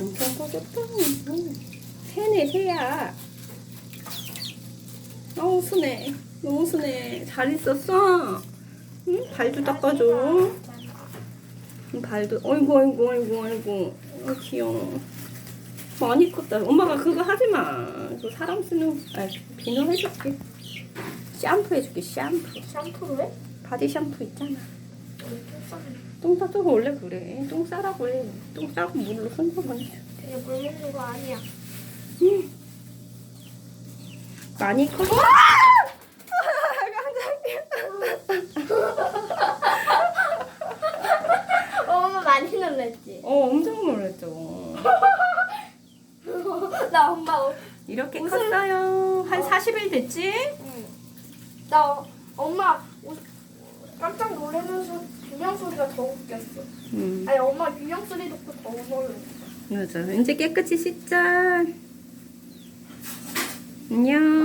음, 엄청 커졌다. 음, 새네, 새야. 어우, 순해. 너무 순해. 잘 있었어? 응? 발도 닦아줘. 응, 발도, 어이구, 어이구, 어이구, 어이구. 어, 귀여워. 많이 컸다. 엄마가 그거 하지 마. 그 사람 쓰는, 아, 비누 해줄게. 샴푸 해줄게, 샴푸. 샴푸로 해? 바디 샴푸 있잖아. 똥 싸고 원래 그래. 똥 싸라고 해. 똥 싸고 물로 손으로 해. 되게 물 먹는 거 아니야. 응. 많이 컸어? 엄마 많이 놀랬지? 어, 엄청 놀랐죠. 나 엄마 어- 이렇게 컸어요. 한 40일 됐지? 응. 나 어- 엄마 오- 깜짝 놀라면서 유령 소리가 더 웃겼어. 응. 아니 엄마 유령 소리 듣고 더 놀랐어. 맞아. 이제 깨끗이 씻자. 안녕.